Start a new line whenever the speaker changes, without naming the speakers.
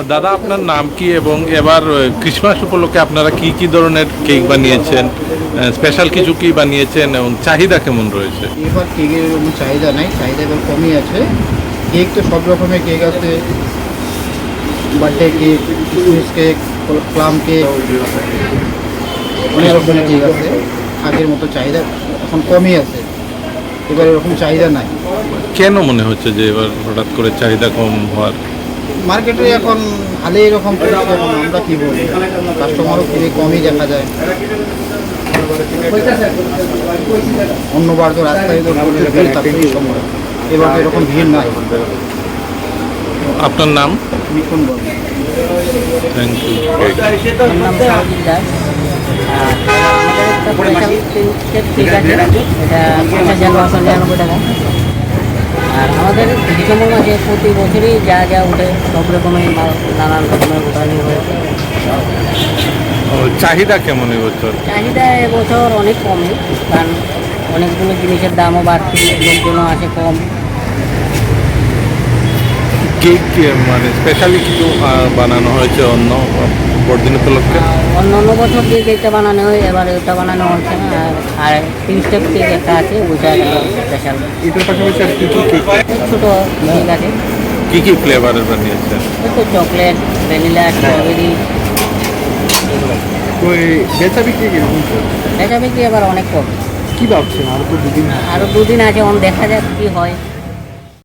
দাদা আপনার নাম কি এবং এবার ক্রিসমাস উপলক্ষে আপনারা কি কি ধরনের কেক বানিয়েছেন? স্পেশাল কিছু কি বানিয়েছেন এবং চাহিদা কেমন রয়েছে?
এবার কেকের চাহিদা নাই চাহিদা এবার কমই আছে। কেক তো সব রকমের কেক আছে। বার্থডে কেক কিসমিস কেক প্লাম কেক অনেক রকমের কেক আছে। আগের মতো চাহিদা এখন কমই আছে। এবার এরকম চাহিদা নাই।
কেন মনে হচ্ছে যে এবার হঠাৎ করে চাহিদা কম হওয়ার?
মার্কেটে এখন হালে এরকম আমরা কী বলি কাস্টমারও খুবই কমই দেখা যায়। অন্যবার তো রাস্তায় তো ভিড় থাকতো সময় এবার তো এরকম ভিড় নাই।
আপনার নাম?
নিপুণ বলে।
থ্যাংক ইউ
এটা পঞ্চাশ হাজার নশো নিরানব্বই টাকা। আর আমাদের ডিসেম্বর মাসে প্রতি বছরই যা যা উঠে সব রকমের নানান রকমের উঠানি হয়েছে
চাহিদা কেমন এবছর
চাহিদা এবছর অনেক কমই কারণ অনেকগুলো জিনিসের দামও বাড়ছে লোকজনও আছে কম।
কেক মানে স্পেশালি কিছু বানানো হয়েছে অন্য বড়দিন উপলক্ষে
অন্য অন্য বছর যে কেকটা বানানো হয় এবার ওটা বানানো হচ্ছে আর তিন স্টেপ কেক একটা আছে ওইটা স্পেশাল
এটার পাশাপাশি আর কি কি কেক
ছোটো কেক আছে।
কি কি ফ্লেভারের বানিয়েছেন
ওই তো চকলেট ভ্যানিলা স্ট্রবেরি
ওই বেচা বিক্রি কীরকম
এটা বিক্রি এবার অনেক কম।
কী ভাবছেন? আর তো দুদিন
আরও দুদিন আছে অন দেখা যাক কী হয়।